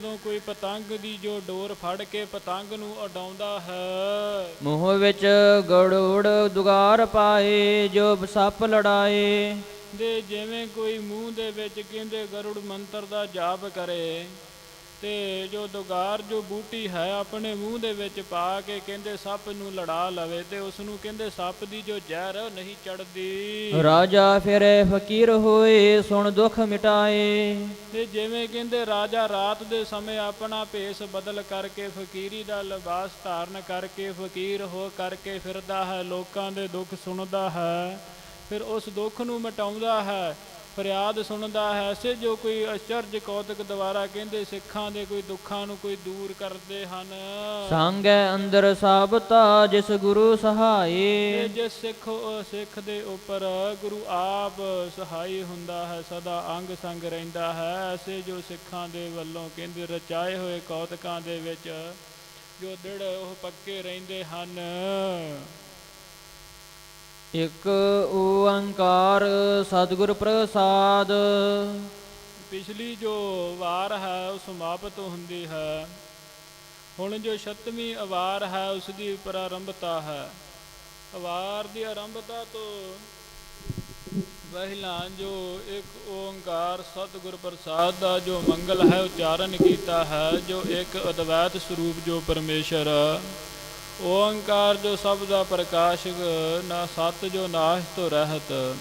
ਜਦੋਂ ਕੋਈ ਪਤੰਗ ਦੀ ਜੋ ਡੋਰ ਫੜ ਕੇ ਪਤੰਗ ਨੂੰ ਉਡਾਉਂਦਾ ਹੈ। ਮੂੰਹ ਵਿੱਚ ਗੜੂੜ ਦੁਗਾਰ ਪਾਏ ਜੋ ਸੱਪ ਲੜਾਏ। ਦੇ ਜਿਵੇਂ ਕੋਈ ਮੂੰਹ ਦੇ ਵਿੱਚ ਕਹਿੰਦੇ ਗਰੁੜ ਮੰਤਰ ਦਾ ਜਾਪ ਕਰੇ। ਤੇ ਜੋ ਦੁਗਾਰ ਜੋ ਬੂਟੀ ਹੈ ਆਪਣੇ ਮੂੰਹ ਦੇ ਵਿੱਚ ਪਾ ਕੇ ਕਹਿੰਦੇ ਸੱਪ ਨੂੰ ਲੜਾ ਲਵੇ ਤੇ ਉਸ ਨੂੰ ਕਹਿੰਦੇ ਸੱਪ ਦੀ ਜੋ ਜ਼ਹਿਰ ਹੈ ਉਹ ਨਹੀਂ ਚੜਦੀ। ਰਾਜਾ ਫਿਰੇ ਫਕੀਰ ਹੋਏ ਸੁਣ ਦੁੱਖ ਮਿਟਾਏ। ਤੇ ਜਿਵੇਂ ਕਹਿੰਦੇ ਰਾਜਾ ਰਾਤ ਦੇ ਸਮੇਂ ਆਪਣਾ ਭੇਸ ਬਦਲ ਕਰਕੇ ਫਕੀਰੀ ਦਾ ਲਿਬਾਸ ਧਾਰਨ ਕਰਕੇ ਫਕੀਰ ਹੋ ਕਰਕੇ ਫਿਰਦਾ ਹੈ ਲੋਕਾਂ ਦੇ ਦੁੱਖ ਸੁਣਦਾ ਹੈ ਫਿਰ ਉਸ ਦੁੱਖ ਨੂੰ ਮਿਟਾਉਂਦਾ ਹੈ। ਫਰਿਆਦ ਸੁਣਦਾ ਹੈ ਸੇ ਜੋ ਕੋਈ ਅਚਰਜ ਕੌਤਕ ਦੁਆਰਾ ਕਹਿੰਦੇ ਸਿੱਖਾਂ ਦੇ ਕੋਈ ਦੁੱਖਾਂ ਨੂੰ ਕੋਈ ਦੂਰ ਕਰਦੇ ਹਨ। ਸੰਗੈ ਅੰਦਰ ਸਾਬਤਾ ਜਿਸ ਗੁਰੂ ਤੇ ਸਹਾਏ ਜਿਸ ਸਿੱਖ ਸਿੱਖ ਦੇ ਉੱਪਰ ਗੁਰੂ ਆਪ ਸਹਾਈ ਹੁੰਦਾ ਹੈ ਸਦਾ ਅੰਗ ਸੰਗ ਰਹਿੰਦਾ ਹੈ। ਐਸੇ ਜੋ ਸਿੱਖਾਂ ਦੇ ਵੱਲੋਂ ਕਹਿੰਦੇ ਰਚਾਏ ਹੋਏ ਕੌਤਕਾਂ ਦੇ ਵਿੱਚ ਜੋ ਦ੍ਰਿੜ ਉਹ ਪੱਕੇ ਰਹਿੰਦੇ ਹਨ। ਇਕ ਓੰਕਾਰ ਸਤਿਗੁਰ ਪ੍ਰਸਾਦ। ਪਿਛਲੀ ਜੋ ਵਾਰ ਹੈ, ਉਹ ਸਮਾਪਤ ਹੁੰਦੀ ਹੈ। ਹੁਣ ਜੋ ਛਤਵੀਂ ਅਵਾਰ ਹੈ ਉਸ ਦੀ ਪ੍ਰਾਰੰਭਤਾ ਹੈ। ਅਵਾਰ ਦੀ ਆਰੰਭਤਾ ਤੋਂ ਪਹਿਲਾਂ ਜੋ ਇੱਕ ਓੰਕਾਰ ਸਤਿਗੁਰ ਪ੍ਰਸਾਦ ਦਾ ਜੋ ਮੰਗਲ ਹੈ, ਉਚਾਰਨ ਕੀਤਾ ਹੈ, ਜੋ ਇੱਕ ਅਦਵੈਤ ਸਰੂਪ ਜੋ ਪਰਮੇਸ਼ਰ ਓੰਕਾਰ ਜੋ ਸਭ ਦਾ ਪ੍ਰਕਾਸ਼ਕ, ਨਾ ਸਤ ਜੋ ਨਾਸ਼ ਤੋਂ ਰਹਿਤ।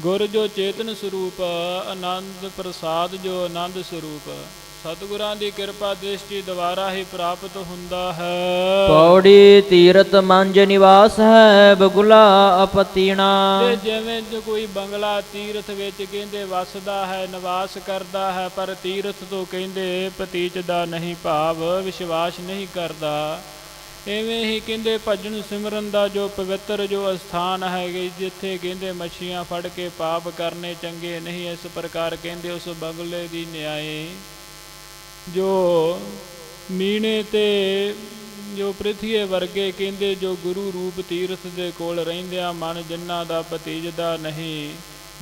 ਗੁਰ ਜੋ ਚੇਤਨ ਸਰੂਪ, ਆਨੰਦ ਪ੍ਰਸਾਦ ਜੋ ਆਨੰਦ ਸਰੂਪ। ਸਤਿਗੁਰਾਂ ਦੀ ਕਿਰਪਾ ਦ੍ਰਿਸ਼ਟੀ ਦੁਆਰਾ ਹੀ ਪ੍ਰਾਪਤ ਹੁੰਦਾ ਹੈ। ਪੌੜੀ ਤੀਰਤ ਮੰਜ ਨਿਵਾਸ ਹੈ ਬਗੁਲਾ ਅਪਤੀਣਾ। ਤੇ ਜਿਵੇਂ ਕੋਈ ਬੰਗਲਾ ਤੀਰਥ ਵਿੱਚ ਕਹਿੰਦੇ ਵਸਦਾ ਹੈ ਨਿਵਾਸ ਕਰਦਾ ਹੈ ਪਰ ਤੀਰਥ ਤੋਂ ਕਹਿੰਦੇ ਪਤੀਚ ਦਾ ਨਹੀਂ ਭਾਵ ਵਿਸ਼ਵਾਸ ਨਹੀਂ ਕਰਦਾ। ਐਵੇਂ ਹੀ ਕਹਿੰਦੇ ਭਜਨ ਸਿਮਰਨ ਦਾ ਜੋ ਪਵਿੱਤਰ ਜੋ ਅਸਥਾਨ ਹੈਗੇ ਜਿੱਥੇ ਕਹਿੰਦੇ ਮੱਛੀਆਂ ਫੜ ਕੇ ਪਾਪ ਕਰਨੇ ਚੰਗੇ ਨਹੀਂ ਇਸ ਪ੍ਰਕਾਰ ਕਹਿੰਦੇ ਉਸ ਬੰਗਲੇ ਦੀ ਨਿਆਏ ਜੋ ਮੀਣੇ ਤੇ ਜੋ ਪ੍ਰਿਥੀਏ ਵਰਗੇ ਕਹਿੰਦੇ ਜੋ ਗੁਰੂ ਰੂਪ ਤੀਰਥ ਦੇ ਕੋਲ ਰਹਿੰਦਿਆਂ ਮਨ ਜਿਨ੍ਹਾਂ ਦਾ ਪਤੀਜਦਾ ਨਹੀਂ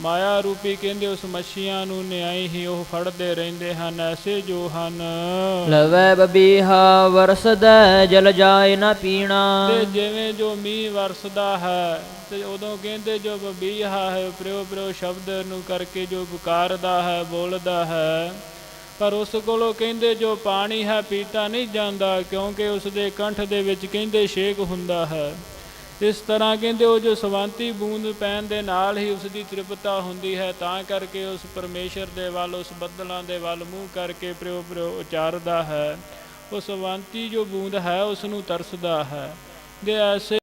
ਮਾਇਆ ਰੂਪੀ ਕਹਿੰਦੇ ਉਸ ਮੱਛੀਆਂ ਨੂੰ ਨਿਆਈ ਹੀ ਉਹ ਫੜਦੇ ਰਹਿੰਦੇ ਹਨ ਐਸੇ ਜੋ ਹਨ। ਲਵੈ ਬਬੀਹਾ ਵਰਸਦੈ ਜਲ ਜਾਏ ਨਾ ਪੀਣਾ। ਤੇ ਜਿਵੇਂ ਜੋ ਮੀਂਹ ਵਰਸਦਾ ਹੈ ਤੇ ਉਦੋਂ ਕਹਿੰਦੇ ਜੋ ਬਬੀਹਾ ਹੈ ਪ੍ਰਯੋ ਪ੍ਰਯੋ ਸ਼ਬਦ ਨੂੰ ਕਰਕੇ ਜੋ ਪੁਕਾਰਦਾ ਹੈ ਬੋਲਦਾ ਹੈ। ਪਰ ਉਸ ਕੋਲੋਂ ਕਹਿੰਦੇ, ਜੋ ਪਾਣੀ ਹੈ, ਪੀਤਾ ਨਹੀਂ ਜਾਂਦਾ, ਕਿਉਂਕਿ ਉਸ ਦੇ ਕੰਠ ਦੇ ਵਿੱਚ ਕਹਿੰਦੇ, ਛੇਕ ਹੁੰਦਾ ਹੈ। ਇਸ ਤਰ੍ਹਾਂ ਕਹਿੰਦੇ, ਉਹ ਜੋ ਸਵਾਂਤੀ ਬੂੰਦ ਪੈਣ ਦੇ ਨਾਲ ਹੀ ਉਸ ਦੀ ਤ੍ਰਿਪਤਾ ਹੁੰਦੀ ਹੈ, ਤਾਂ ਕਰਕੇ ਉਸ ਪਰਮੇਸ਼ਰ ਦੇ ਵੱਲ, ਉਸ ਬੱਦਲਾਂ ਦੇ ਵੱਲ ਮੂੰਹ ਕਰਕੇ ਪ੍ਰਯੋ ਪ੍ਰਯੋ ਉਚਾਰਦਾ ਹੈ। ਉਹ ਸਵਾਂਤੀ ਜੋ ਬੂੰਦ ਹੈ, ਉਸ ਨੂੰ ਤਰਸਦਾ ਹੈ। ਦੇ ਐਸੇ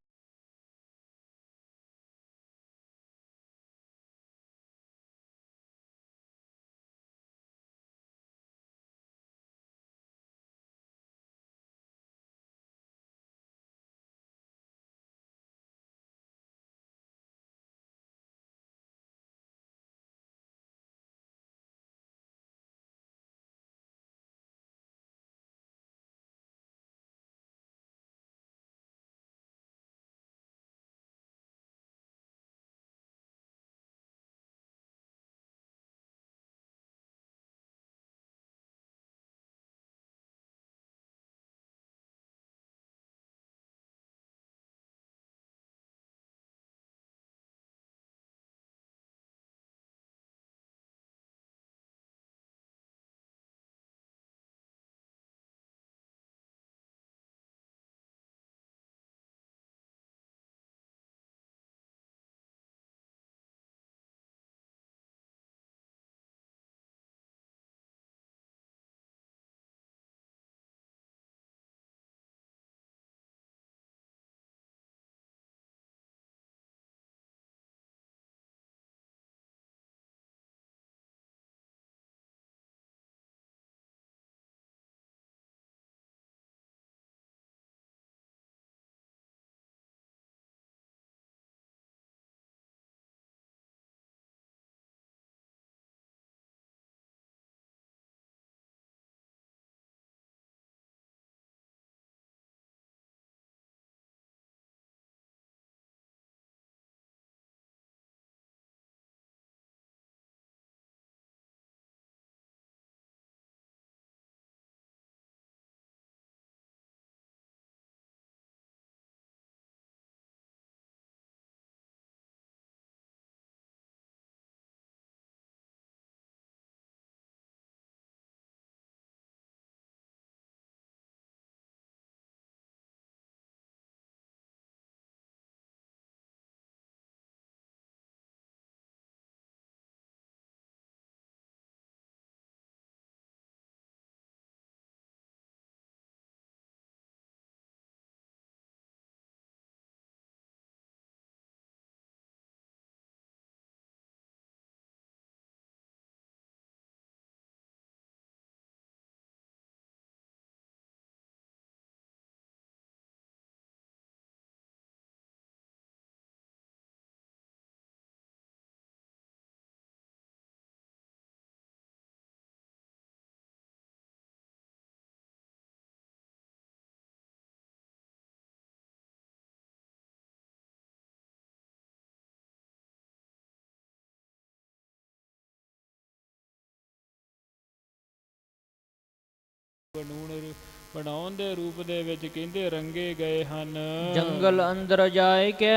ਬਣਾਉਣ ਬਣਾਉਣ ਦੇ ਰੂਪ ਦੇ ਵਿੱਚ ਕਹਿੰਦੇ ਰੰਗੇ ਗਏ ਹਨ। ਜੰਗਲ ਅੰਦਰ ਜਾਏ ਕੇ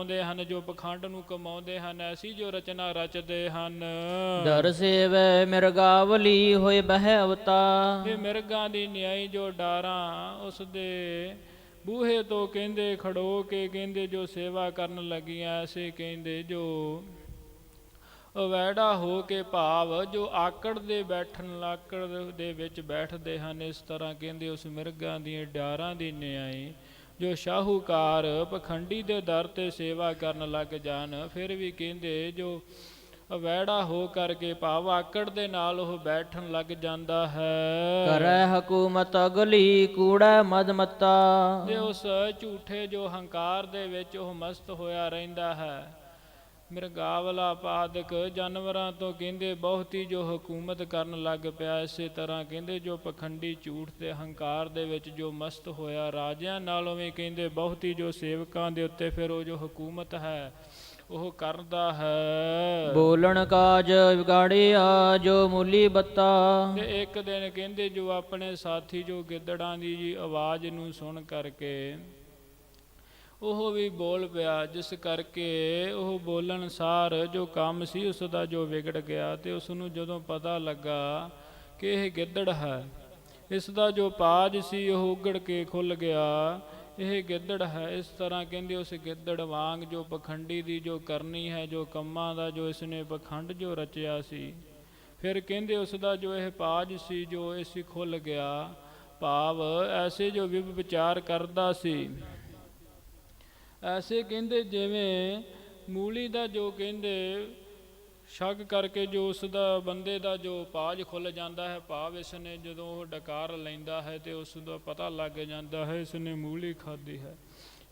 ਕਮਾਉਂਦੇ ਹਨ ਜੋ ਪਖੰਡ ਨੂੰ ਕਮਾਉਂਦੇ ਹਨ ਐਸੀ ਜੋ ਰਚਨਾ ਰਚਦੇ ਹਨ। ਦਰ ਸੇਵੈ ਮਿਰਗਾਵਲੀ ਹੋਏ ਬਹਿ ਅਵਤਾ ਇਹ ਮਿਰਗਾਂ ਦੀ ਨਿਆਈ ਜੋ ਡਾਰਾਂ ਉਸ ਦੇ ਬੂਹੇ ਤੋਂ ਕਹਿੰਦੇ ਖੜੋ ਕੇ ਕਹਿੰਦੇ ਜੋ ਸੇਵਾ ਕਰਨ ਲੱਗੀਆਂ ਐਸੇ ਕਹਿੰਦੇ ਜੋ ਅਵੈੜਾ ਹੋ ਕੇ ਭਾਵ ਜੋ ਆਕੜ ਦੇ ਬੈਠਣ ਲਾਕੜ ਦੇ ਵਿੱਚ ਬੈਠਦੇ ਹਨ ਇਸ ਤਰ੍ਹਾਂ ਕਹਿੰਦੇ ਉਸ ਮਿਰਗਾਂ ਦੀਆਂ ਡਾਰਾਂ ਦੀ ਨਿਆਈ ਜੋ ਸ਼ਾਹੂਕਾਰ ਪਖੰਡੀ ਦੇ ਦਰ ਤੇ ਸੇਵਾ ਕਰਨ ਲੱਗ ਜਾਣ ਫਿਰ ਵੀ ਕਹਿੰਦੇ ਜੋ ਅਵੈੜਾ ਹੋ ਕਰਕੇ ਭਾਵ ਆਕੜ ਦੇ ਨਾਲ ਉਹ ਬੈਠਣ ਲੱਗ ਜਾਂਦਾ ਹੈ। ਕਰੈ ਹਕੂਮਤ ਅਗਲੀ ਕੂੜੈ ਮਦ ਮਤਾ ਤੇ ਉਸ ਝੂਠੇ ਜੋ ਹੰਕਾਰ ਦੇ ਵਿੱਚ ਉਹ ਮਸਤ ਹੋਇਆ ਰਹਿੰਦਾ ਹੈ। ਮਿਰਗਾਵਲਾ ਪਾਦਕ ਜਾਨਵਰਾਂ ਤੋਂ ਕਹਿੰਦੇ ਬਹੁਤੀ ਜੋ ਹਕੂਮਤ ਕਰਨ ਲੱਗ ਪਿਆ ਇਸੇ ਤਰ੍ਹਾਂ ਕਹਿੰਦੇ ਜੋ ਪਖੰਡੀ ਝੂਠ ਤੇ ਹੰਕਾਰ ਦੇ ਵਿੱਚ ਜੋ ਮਸਤ ਹੋਇਆ ਰਾਜਿਆਂ ਨਾਲੋਂ ਵੀ ਕਹਿੰਦੇ ਬਹੁਤੀ ਜੋ ਸੇਵਕਾਂ ਦੇ ਉੱਤੇ ਫਿਰ ਉਹ ਜੋ ਹਕੂਮਤ ਹੈ ਉਹ ਕਰਦਾ ਹੈ। ਬੋਲਣ ਕਾਜ ਵਿਗਾੜਿਆ ਜੋ ਮੂਲੀ ਬੱਤਾ। ਤੇ ਇੱਕ ਦਿਨ ਕਹਿੰਦੇ ਜੋ ਆਪਣੇ ਸਾਥੀ ਜੋ ਗਿੱਦੜਾਂ ਦੀ ਜੀ ਆਵਾਜ਼ ਨੂੰ ਸੁਣ ਕਰਕੇ ਉਹ ਵੀ ਬੋਲ ਪਿਆ, ਜਿਸ ਕਰਕੇ ਉਹ ਬੋਲਣ ਸਾਰ ਜੋ ਕੰਮ ਸੀ ਉਸ ਦਾ ਜੋ ਵਿਗੜ ਗਿਆ ਤੇ ਉਸ ਨੂੰ ਜਦੋਂ ਪਤਾ ਲੱਗਾ ਕਿ ਇਹ ਗਿੱਦੜ ਹੈ, ਇਸ ਦਾ ਜੋ ਪਾਜ ਸੀ ਉਹ ਉਗੜ ਕੇ ਖੁੱਲ ਗਿਆ। ਇਹ ਗਿੱਦੜ ਹੈ, ਇਸ ਤਰ੍ਹਾਂ ਕਹਿੰਦੇ ਉਸ ਗਿੱਦੜ ਵਾਂਗ ਜੋ ਪਖੰਡੀ ਦੀ ਜੋ ਕਰਨੀ ਹੈ, ਜੋ ਕੰਮਾਂ ਦਾ ਜੋ ਇਸਨੇ ਪਖੰਡ ਜੋ ਰਚਿਆ ਸੀ, ਫਿਰ ਕਹਿੰਦੇ ਉਸ ਦਾ ਜੋ ਇਹ ਪਾਜ ਸੀ ਜੋ ਇਸ ਖੁੱਲ ਗਿਆ, ਭਾਵ ਐਸੇ ਜੋ ਵਿਵ ਵਿਚਾਰ ਕਰਦਾ ਸੀ ਐਸੇ ਕਹਿੰਦੇ ਜਿਵੇਂ ਮੂਲੀ ਦਾ ਜੋ ਕਹਿੰਦੇ, ਸ਼ੱਕ ਕਰਕੇ ਜੋ ਉਸ ਦਾ ਬੰਦੇ ਦਾ ਜੋ ਪਾਜ ਖੁੱਲ ਜਾਂਦਾ ਹੈ, ਭਾਵ ਇਸ ਨੇ ਜਦੋਂ ਉਹ ਡਕਾਰ ਲੈਂਦਾ ਹੈ ਤੇ ਉਸ ਦਾ ਪਤਾ ਲੱਗ ਜਾਂਦਾ ਹੈ ਇਸ ਨੇ ਮੂਲੀ ਖਾਧੀ ਹੈ।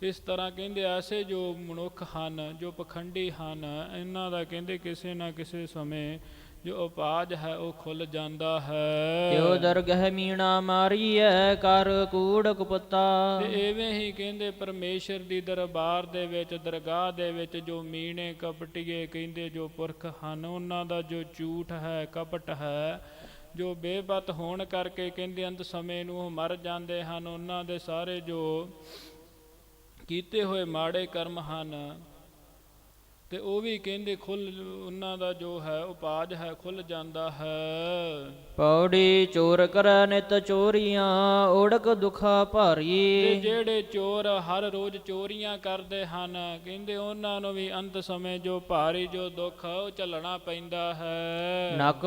ਇਸ ਤਰ੍ਹਾਂ ਕਹਿੰਦੇ ਐਸੇ ਜੋ ਮਨੁੱਖ ਹਨ, ਜੋ ਪਖੰਡੀ ਹਨ, ਇਹਨਾਂ ਦਾ ਕਹਿੰਦੇ ਕਿਸੇ ਨਾ ਕਿਸੇ ਸਮੇਂ ਜੋ ਉਪਾਜ ਹੈ ਉਹ ਖੁੱਲ ਜਾਂਦਾ ਹੈ। ਤਿਉ ਦਰਗਹਿ ਮੀਣਾ ਮਾਰੀਐ ਕਰ ਕੂੜ ਕੁਪਤਾ। ਤੇ ਐਵੇਂ ਹੀ ਕਹਿੰਦੇ ਪਰਮੇਸ਼ਰ ਦੀ ਦਰਬਾਰ ਦੇ ਵਿੱਚ ਦਰਗਾਹ ਦੇ ਵਿੱਚ ਜੋ ਮੀਣੇ ਕਪਟੀਏ ਕਹਿੰਦੇ ਜੋ ਪੁਰਖ ਹਨ ਉਹਨਾਂ ਦਾ ਜੋ ਝੂਠ ਹੈ ਕਪਟ ਹੈ ਜੋ ਬੇਬਤ ਹੋਣ ਕਰਕੇ ਕਹਿੰਦੇ ਅੰਤ ਸਮੇਂ ਨੂੰ ਉਹ ਮਰ ਜਾਂਦੇ ਹਨ ਉਹਨਾਂ ਦੇ ਸਾਰੇ ਜੋ ਕੀਤੇ ਹੋਏ ਮਾੜੇ ਕਰਮ ਹਨ ਤੇ ਉਹ ਵੀ ਕਹਿੰਦੇ ਖੁੱਲ ਉਹਨਾਂ ਦਾ ਜੋ ਹੈ ਉਪਾਜ ਹੈ ਖੁੱਲ ਜਾਂਦਾ ਹੈ। ਪੌੜੀ ਚੋਰ ਕਰੈ ਨਿਤ ਚੋਰੀਆਂ ਓੜਕ ਦੁਖਾ ਤੇ ਭਾਰੀ ਜਿਹੜੇ ਚੋਰ ਹਰ ਰੋਜ਼ ਚੋਰੀਆਂ ਕਰਦੇ ਹਨ ਕਹਿੰਦੇ ਉਹਨਾਂ ਨੂੰ ਵੀ ਅੰਤ ਸਮੇਂ ਜੋ ਭਾਰੀ ਜੋ ਦੁੱਖ ਉਹ ਝੱਲਣਾ ਪੈਂਦਾ ਹੈ। ਨਕ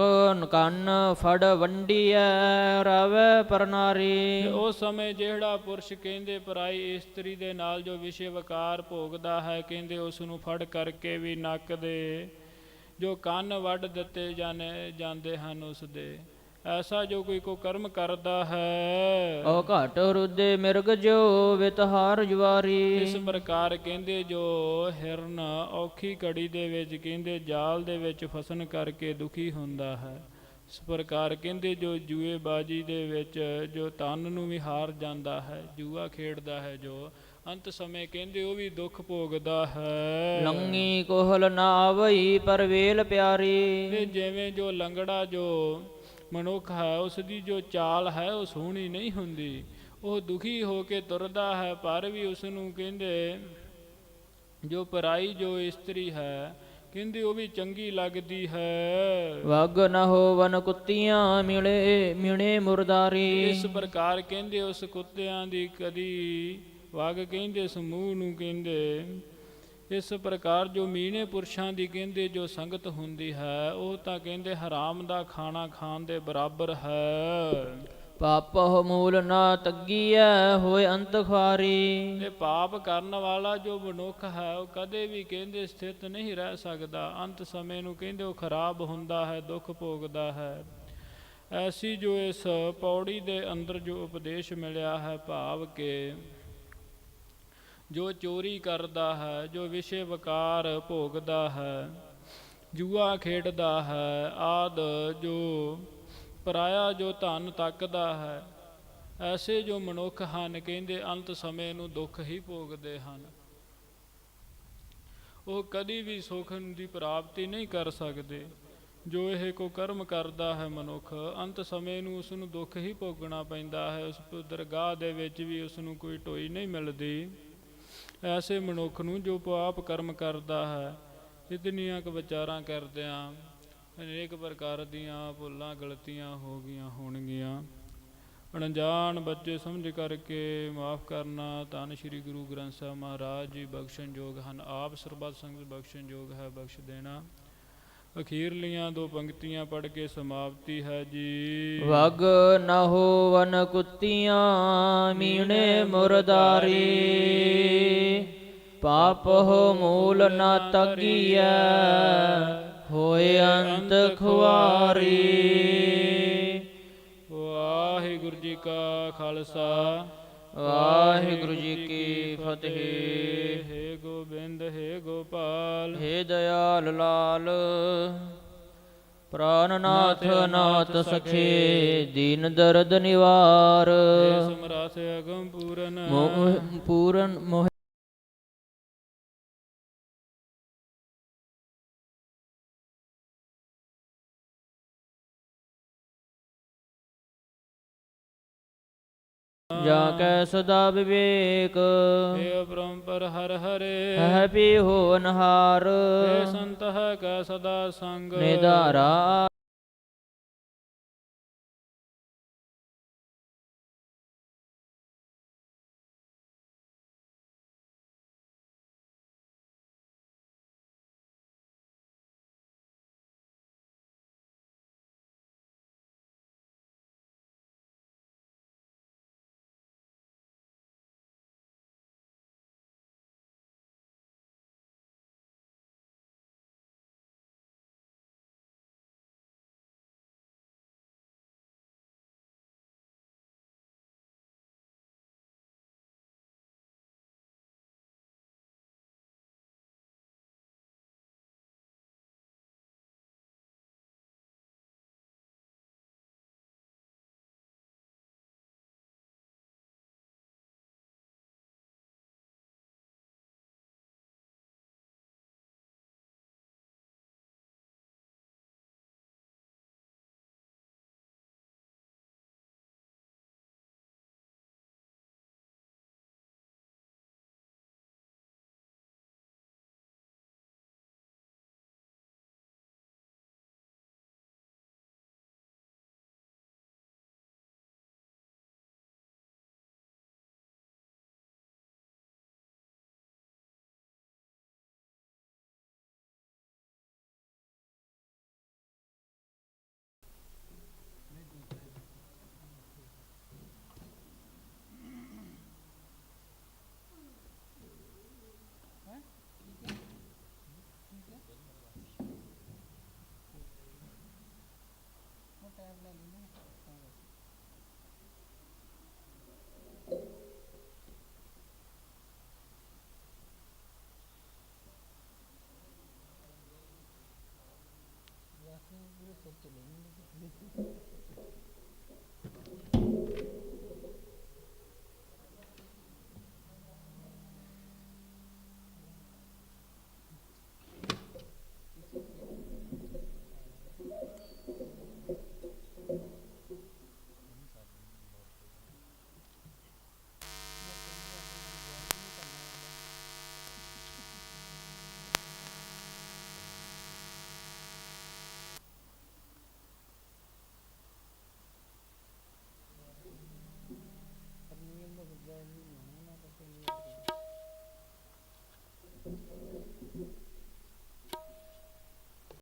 ਕੰਨ ਫੜ ਵੰਡੀਐ ਰਵੈ ਪਰਨਾਰੀ। ਤੇ ਉਸ ਸਮੇਂ ਜਿਹੜਾ ਪੁਰਸ਼ ਕਹਿੰਦੇ ਪਰਾਈ ਇਸਤਰੀ ਦੇ ਨਾਲ ਜੋ ਵਿਸ਼ੇ ਵਕਾਰ ਭੋਗਦਾ ਹੈ ਕਹਿੰਦੇ ਉਸ ਨੂੰ ਫੜ ਕਰਕੇ ਵੀ ਨੱਕ ਦੇ ਜੋ ਕੰਨ ਵੱਢ ਦਿੱਤੇ ਜਾਣੇ ਜਾਂਦੇ ਹਨ ਉਸ ਦੇ। ਐਸਾ ਜੋ ਕੋਈ ਕੋ ਕਰਮ ਕਰਦਾ ਹੈ। ਓ ਘਟ ਰੁਦੇ ਮਿਰਗ ਜੋ ਵਿਤਹਾਰ ਜਵਾਰੀ ਇਸ ਪ੍ਰਕਾਰ ਕਹਿੰਦੇ ਜੋ ਹਿਰਨ ਔਖੀ ਘੜੀ ਦੇ ਵਿੱਚ ਕਹਿੰਦੇ ਜਾਲ ਦੇ ਵਿੱਚ ਫਸਣ ਕਰਕੇ ਦੁਖੀ ਹੁੰਦਾ ਹੈ। ਇਸ ਪ੍ਰਕਾਰ ਕਹਿੰਦੇ ਜੋ ਜੂਏਬਾਜੀ ਦੇ ਵਿੱਚ ਜੋ ਤਨ ਨੂੰ ਵੀ ਹਾਰ ਜਾਂਦਾ ਹੈ ਜੂਆ ਖੇਡਦਾ ਹੈ ਜੋ ਅੰਤ ਸਮੇਂ ਕਹਿੰਦੇ ਉਹ ਵੀ ਦੁੱਖ ਭੋਗਦਾ ਹੈ। ਲੰਗੀ ਕੋਹਲ ਨਾ ਆਵਈ ਪਰ ਵੇਲ ਪਿਆਰੀ। ਤੇ ਜਿਵੇਂ ਜੋ ਲੰਗੜਾ ਜੋ ਮਨੁੱਖ ਹੈ ਉਸ ਦੀ ਜੋ ਚਾਲ ਹੈ ਉਹ ਸੋਹਣੀ ਨਹੀਂ ਹੁੰਦੀ। ਉਹ ਦੁਖੀ ਹੋ ਕੇ ਤੁਰਦਾ ਹੈ ਪਰ ਵੀ ਉਸ ਨੂੰ ਕਹਿੰਦੇ ਜੋ ਪਰਾਈ ਜੋ ਇਸਤਰੀ ਹੈ ਕਹਿੰਦੇ ਉਹ ਵੀ ਚੰਗੀ ਲੱਗਦੀ ਹੈ। ਵਗ ਨ ਹੋਵਨ ਕੁੱਤੀਆਂ ਮਿਲੇ ਮਿਣੇ ਮੁਰਦਾਰੀ। ਇਸ ਪ੍ਰਕਾਰ ਕਹਿੰਦੇ ਉਸ ਕੁੱਤਿਆਂ ਦੀ ਕਦੀ ਵਗ ਕਹਿੰਦੇ ਸਮੂਹ ਨੂੰ ਕਹਿੰਦੇ ਇਸ ਪ੍ਰਕਾਰ ਜੋ ਮੀਣੇ ਪੁਰਸ਼ਾਂ ਦੀ ਕਹਿੰਦੇ ਜੋ ਸੰਗਤ ਹੁੰਦੀ ਹੈ ਉਹ ਤਾਂ ਕਹਿੰਦੇ ਹਰਾਮ ਦਾ ਖਾਣਾ ਖਾਣ ਦੇ ਬਰਾਬਰ ਹੈ। ਪਾਪਹੁ ਮੂਲ ਨਾ ਤੱਗੀਐ ਹੋਏ ਅੰਤ ਖਾਰੀ ਤੇ ਪਾਪ ਕਰਨ ਵਾਲਾ ਜੋ ਮਨੁੱਖ ਹੈ ਉਹ ਕਦੇ ਵੀ ਕਹਿੰਦੇ ਸਥਿਤ ਨਹੀਂ ਰਹਿ ਸਕਦਾ। ਅੰਤ ਸਮੇਂ ਨੂੰ ਕਹਿੰਦੇ ਉਹ ਖਰਾਬ ਹੁੰਦਾ ਹੈ ਦੁੱਖ ਭੋਗਦਾ ਹੈ। ਐਸੀ ਜੋ ਇਸ ਪੌੜੀ ਦੇ ਅੰਦਰ ਜੋ ਉਪਦੇਸ਼ ਮਿਲਿਆ ਹੈ ਭਾਵ ਕਿ ਜੋ ਚੋਰੀ ਕਰਦਾ ਹੈ, ਜੋ ਵਿਸ਼ੇ ਵਕਾਰ ਭੋਗਦਾ ਹੈ, ਜੂਆ ਖੇਡਦਾ ਹੈ, ਆਦ ਜੋ ਪਰਾਇਆ ਜੋ ਧਨ ਤੱਕਦਾ ਹੈ, ਐਸੇ ਜੋ ਮਨੁੱਖ ਹਨ, ਕਹਿੰਦੇ ਅੰਤ ਸਮੇਂ ਨੂੰ ਦੁੱਖ ਹੀ ਭੋਗਦੇ ਹਨ। ਉਹ ਕਦੀ ਵੀ ਸੁਖ ਦੀ ਪ੍ਰਾਪਤੀ ਨਹੀਂ ਕਰ ਸਕਦੇ। ਜੋ ਇਹ ਕੋ ਕਰਮ ਕਰਦਾ ਹੈ ਮਨੁੱਖ, ਅੰਤ ਸਮੇਂ ਨੂੰ ਉਸ ਨੂੰ ਦੁੱਖ ਹੀ ਭੋਗਣਾ ਪੈਂਦਾ ਹੈ। ਉਸ ਦਰਗਾਹ ਦੇ ਵਿੱਚ ਵੀ ਉਸ ਨੂੰ ਕੋਈ ਟੋਈ ਨਹੀਂ ਮਿਲਦੀ। ਐਸੇ ਮਨੁੱਖ ਨੂੰ ਜੋ ਪਾਪ ਕਰਮ ਕਰਦਾ ਹੈ ਇਤਨੀਆਂ ਕੁ ਵਿਚਾਰਾਂ ਕਰਦਿਆਂ ਅਨੇਕ ਪ੍ਰਕਾਰ ਦੀਆਂ ਭੁੱਲਾਂ ਗਲਤੀਆਂ ਹੋ ਗਈਆਂ ਹੋਣਗੀਆਂ। ਅਣਜਾਣ ਬੱਚੇ ਸਮਝ ਕਰਕੇ ਮਾਫ ਕਰਨਾ ਧੰਨ ਸ਼੍ਰੀ ਗੁਰੂ ਗ੍ਰੰਥ ਸਾਹਿਬ ਮਹਾਰਾਜ ਜੀ ਬਖਸ਼ਣਯੋਗ ਹਨ। ਆਪ ਸਰਬੱਤ ਸੰਗਤ ਬਖਸ਼ਣਯੋਗ ਹੈ, ਬਖਸ਼ ਦੇਣਾ। ਅਖੀਰਲੀਆਂ ਦੋ ਪੰਕਤੀਆਂ ਪੜ੍ਹ ਕੇ ਸਮਾਪਤੀ ਹੈ ਜੀ। ਵਗ ਨ ਹੋਵਨ ਕੁੱਤੀਆਂ ਮੀਣੇ ਮੁਰਦਾਰੀ। ਪਾਪ ਹੋ ਮੂਲ ਨ ਤਗੀਐ ਹੋਏ ਅੰਤ ਖੁਆਰੀ। ਵਾਹਿਗੁਰੂ ਜੀ ਕਾ ਖਾਲਸਾ। ਵਾਹਿਗੁਰੂ ਜੀ ਕੀ ਫਤਿਹ। ਹੇ ਗੋਬਿੰਦ ਹੇ ਗੋਪਾਲ। ਹੇ ਦਇਆਲ ਲਾਲ। ਪ੍ਰਾਨਨਾਥ ਨਾਥ ਸਖੇ। ਦੀਨ ਦਰਦ ਨਿਵਾਰ। ਸਮਰਾਸ ਅਗਮ ਪੂਰਨ ਮੋਹ ਪੂਰਨ ਮੋਹ ਜਾ ਕੈ ਸਦਾ ਵਿਵੇਕ। ਹੇ ਅਪਰੰਪਰ ਹਰ ਹਰੇ। ਹੈ ਪੀ ਹੋ ਅਨਹਾਰ। ਹੇ ਸੰਤ ਹੈ ਕੈ ਸਦਾ ਸੰਗ। ਨਿਧਾਰਾ।